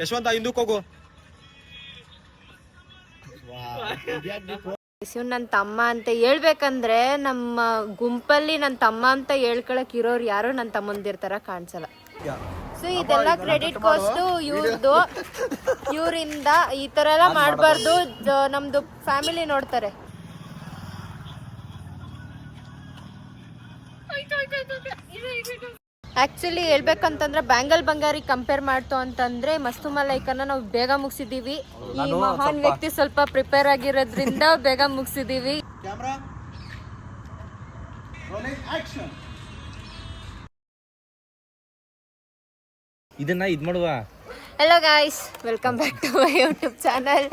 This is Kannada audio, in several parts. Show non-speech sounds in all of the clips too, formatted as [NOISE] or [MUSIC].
ಯಶವಂತ ಹಿಂದಕ್ಕೆ ಹೋಗು. ನನ್ನ ತಮ್ಮ ಅಂತ ಹೇಳ್ಬೇಕಂದ್ರೆ ನಮ್ಮ ಗುಂಪಲ್ಲಿ ನನ್ನ ತಮ್ಮ ಅಂತ ಹೇಳ್ಕೊಳಕ್ ಇರೋರ್ ಯಾರು ನನ್ನ ತಮ್ಮಂದಿರ್ತಾರ ಕಾಣಿಸಲ್ಲ. ಸೊ ಇದೆಲ್ಲ ಕ್ರೆಡಿಟ್ ಕೋಸ್ಟು ಇವ್ರದ್ದು ಇವರಿಂದ ಈ ತರ ಎಲ್ಲ ಮಾಡಬಾರ್ದು. ನಮ್ದು ಫ್ಯಾಮಿಲಿ ನೋಡ್ತಾರೆ. ಆಕ್ಚುಲಿ ಹೇಳ್ಬೇಕಂತಂದ್ರೆ ಬ್ಯಾಂಗಲ್ ಬಂಗಾರಿ ಕಂಪೇರ್ ಮಾಡ್ತು ಅಂತಂದ್ರೆ ಮಸ್ತು ಮಲೈಕನ್ನ ನಾವು ಬೇಗ ಮುಗಿಸಿದೀವಿ. ಈ ಮಹಾನ್ ವ್ಯಕ್ತಿ ಸ್ವಲ್ಪ ಪ್ರಿಪೇರ್ ಆಗಿರೋದ್ರಿಂದ [LAUGHS] ಬೇಗ ಆಕ್ಷನ್ ಇದನ್ನ ಇದ್ ಮಾಡುವ hello guys welcome back to my YouTube channel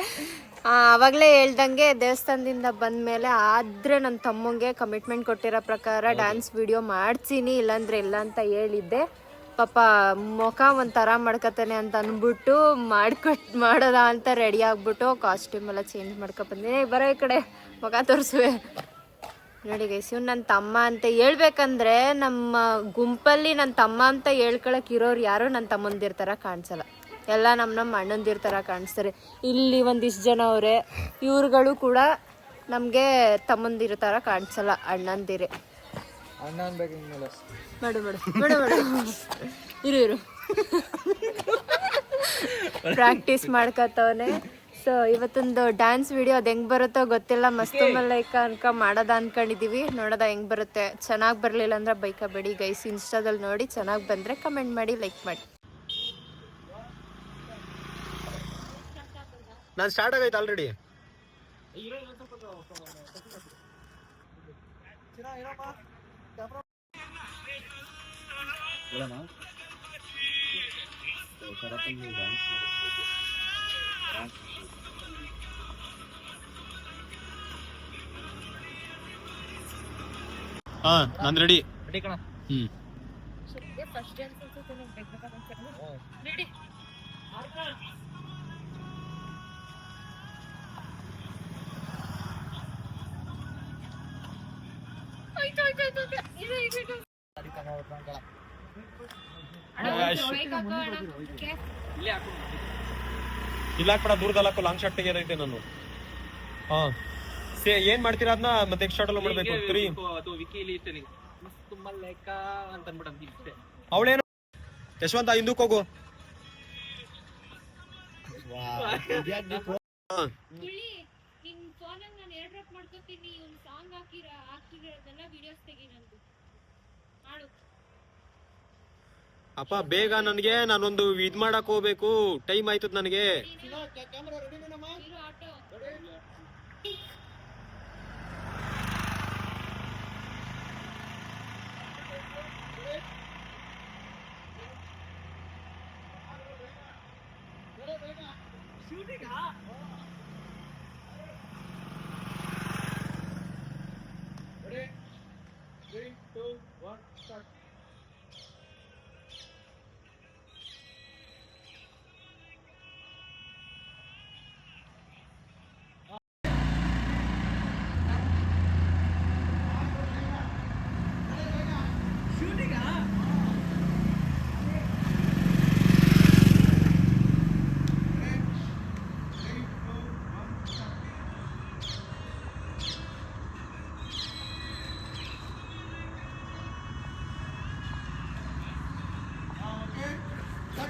ಆವಾಗಲೇ ಹೇಳ್ದಂಗೆ ದೇವಸ್ಥಾನದಿಂದ ಬಂದ ಮೇಲೆ ಆದರೆ ನನ್ನ ತಮ್ಮಂಗೆ ಕಮಿಟ್ಮೆಂಟ್ ಕೊಟ್ಟಿರೋ ಪ್ರಕಾರ ಡ್ಯಾನ್ಸ್ ವಿಡಿಯೋ ಮಾಡ್ತೀನಿ ಇಲ್ಲಾಂದ್ರೆ ಇಲ್ಲ ಅಂತ ಹೇಳಿದ್ದೆ. ಪಾಪ ಮುಖ ಒಂಥರ ಮಾಡ್ಕೊತಾನೆ ಅಂತ ಅಂದ್ಬಿಟ್ಟು ಮಾಡ್ಕೊಟ್ ಮಾಡೋದ ಅಂತ ರೆಡಿ ಆಗ್ಬಿಟ್ಟು ಕಾಸ್ಟ್ಯೂಮ್ ಎಲ್ಲ ಚೇಂಜ್ ಮಾಡ್ಕೊ ಬಂದಿನಿ ಬರೋ ಈ ಕಡೆ ಮುಖ ತೋರಿಸುವೆ. ನೋಡಿ ಗೈಸ್ ಇವ್ನು ನನ್ನ ತಮ್ಮ ಅಂತ ಹೇಳ್ಬೇಕಂದ್ರೆ ನಮ್ಮ ಗುಂಪಲ್ಲಿ ನನ್ನ ತಮ್ಮ ಅಂತ ಹೇಳ್ಕೊಳಕ್ ಇರೋರು ಯಾರು ನನ್ನ ತಮ್ಮಂದಿರ್ತಾರ ಕಾಣಿಸಲ್ಲ. ಎಲ್ಲ ನಮ್ಮ ನಮ್ಮ ಅಣ್ಣಂದಿರ ಥರ ಕಾಣಿಸ್ತಾರೆ. ಇಲ್ಲಿ ಒಂದಿಷ್ಟು ಜನ ಅವರೇ ಇವ್ರುಗಳು ಕೂಡ ನಮಗೆ ತಮ್ಮಂದಿರ ಥರ ಕಾಣಿಸಲ್ಲ ಅಣ್ಣಂದಿರೇ. ಮಾಡು ಮಾಡು ಮಾಡು ಮಾಡು ಇರು ಇರು. ಪ್ರಾಕ್ಟೀಸ್ ಮಾಡ್ಕೊತವನೆ ಸೊ ಇವತ್ತೊಂದು ಡ್ಯಾನ್ಸ್ ವಿಡಿಯೋ ಅದು ಹೆಂಗೆ ಬರುತ್ತೋ ಗೊತ್ತಿಲ್ಲ. ಮಸ್ತು ಮಲ್ಲೈಕ ಅನ್ಕ ಮಾಡೋದ ಅನ್ಕೊಂಡಿದ್ದೀವಿ ನೋಡೋದ ಹೆಂಗೆ ಬರುತ್ತೆ. ಚೆನ್ನಾಗಿ ಬರಲಿಲ್ಲ ಅಂದ್ರೆ ಬೈಕ ಬೇಡಿ ಗೈಸ್ ಇನ್ಸ್ಟಾದಲ್ಲಿ ನೋಡಿ ಚೆನ್ನಾಗಿ ಬಂದರೆ ಕಮೆಂಟ್ ಮಾಡಿ ಲೈಕ್ ಮಾಡಿ. ನಾನು ಸ್ಟಾರ್ಟ್ ಆಗೈತೆ ಆಲ್ರೆಡಿ ಹಾ ನಾನು ರೆಡಿ ಹ್ಮ್. ಇಲ್ಲ ಹಾಕ್ಬೇಡ ದೂರದಲ್ಲಿ ಹಾಕೋ ಲಾಂಗ್ ಶಾಟ್ ತೆಗಿಯೋದೈತೆ ನಾನು. ಹಾ. ಸೇ ಏನ್ ಮಾಡ್ತೀರಾ ಅದನ್ನ ಮತ್ತೆ ಶಾರ್ಟ್ ಅಲ್ಲ ಮಾಡ್ಬೇಕು ತ್ರೀ ಅವಳೇನು? ಯಶವಂತ ಹಿಂದಕ್ಕೆ ಹೋಗು. ಹಾ. ನಾನು ಏರ್ ಡ್ರಾಪ್ ಮಾಡ್ಕೊತೀನಿ ಒಂದು ಸಾಂಗ್ ಹಾಕಿರ ಹಾಕಿರೋದೆಲ್ಲ ವಿಡಿಯೋಸ್ ತೆಗಿ ನಂದು ಮಾಡು. ಅಪ್ಪ ಬೇಗ ನನಗೆ ನಾನೊಂದು ಇದ್ ಮಾಡಕ್ ಹೋಗ್ಬೇಕು. ಟೈಮ್ ಆಯ್ತದ ನನಗೆ. ಇರು auto.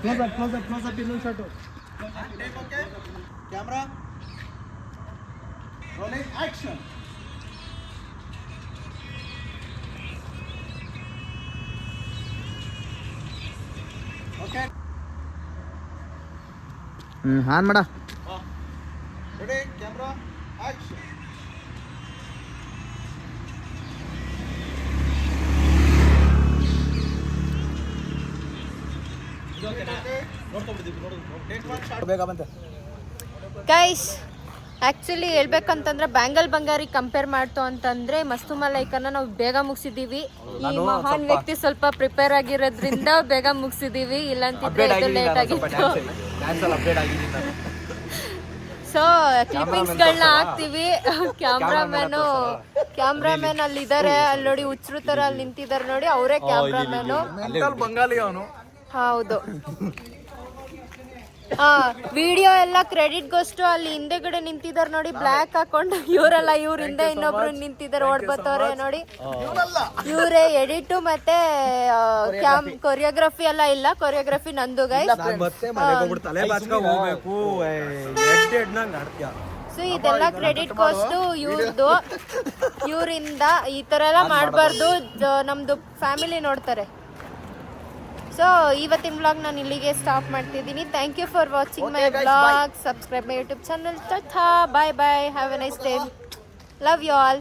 Close up, close up, close up, Billu Shato. Take okay. Camera. Rolling action. Okay. Hmm, Han Mada. Ready, camera, action. Guys actually ಹೇಳ್ಬೇಕಂತಂದ್ರೆ bangle ಬಂಗಾರಿ ಕಂಪೇರ್ ಮಾಡ್ತು ಅಂತಂದ್ರೆ ಮಸ್ತು ಮಲೈಕನ್ನ ನಾವು ಬೇಗ ಮುಗಿಸಿದೀವಿ ಈ ಮಹಾನ್ ವ್ಯಕ್ತಿ ಸ್ವಲ್ಪ ಪ್ರಿಪೇರ್ ಆಗಿರೋದ್ರಿಂದ [LAUGHS] ಬೇಗ ಮುಗಿಸಿದೀವಿ ಇಲ್ಲಂತಿದ್ರೆ ಇದು ಲೇಟ್ ಆಗಿತ್ತು. ಸೊ ಕ್ಲಿಪ್ಪಿಂಗ್ಸ್ಗಳನ್ನ ಹಾಕ್ತಿವಿ. ಕ್ಯಾಮ್ರಾಮ್ಯಾನು ಕ್ಯಾಮ್ರಾಮ್ಯಾನ್ ಅಲ್ಲಿ ಇದಾರೆ ಅಲ್ಲಿ ನೋಡಿ ಹುಚ್ಚರು ತರ ಅಲ್ಲಿ ನಿಂತಿದ್ದಾರೆ ನೋಡಿ ಅವರೇ ಕ್ಯಾಮ್ರಾಮ್ಯಾನು ಮ್ಯಾನು ಬಂಗಾಲಿ ಅವನು. ಹೌದು. [LAUGHS] ವಿಡಿಯೋ ಎಲ್ಲ ಕ್ರೆಡಿಟ್ಗೋಸ್ಟು ಅಲ್ಲಿ ಹಿಂದೆಗಡೆ ನಿಂತಿದ್ದಾರೆ ನೋಡಿ ಬ್ಲ್ಯಾಕ್ ಹಾಕೊಂಡು ಇವರೆಲ್ಲ ಇವ್ರ ಹಿಂದೆ ಇನ್ನೊಬ್ರು ನಿಂತಿದ್ದಾರೆ ಓಡ್ಬತ್ತವ್ರೆ ನೋಡಿ. ಇವರೇ ಎಡಿಟು ಮತ್ತೆ ಕ್ಯಾಮ್ ಕೊರಿಯೋಗ್ರಫಿ ಎಲ್ಲ ಇಲ್ಲ. ಕೊರಿಯೋಗ್ರಫಿ ನಂದು ಗೈ ಸೊ ಇದೆಲ್ಲ ಕ್ರೆಡಿಟ್ ಕೋಸ್ಟು ಇವ್ರದ್ದು [LAUGHS] ಇವರಿಂದ. ಈ ಥರ ಎಲ್ಲ ಮಾಡಬಾರ್ದು. ನಮ್ದು ಫ್ಯಾಮಿಲಿ ನೋಡ್ತಾರೆ. ಸೊ ಇವತ್ತಿನ ಬ್ಲಾಗ್ ನಾನು ಇಲ್ಲಿಗೆ ಸ್ಟಾಪ್ ಮಾಡ್ತಿದ್ದೀನಿ. Thank you for watching my blog subscribe my YouTube channel bye bye have a nice day love you all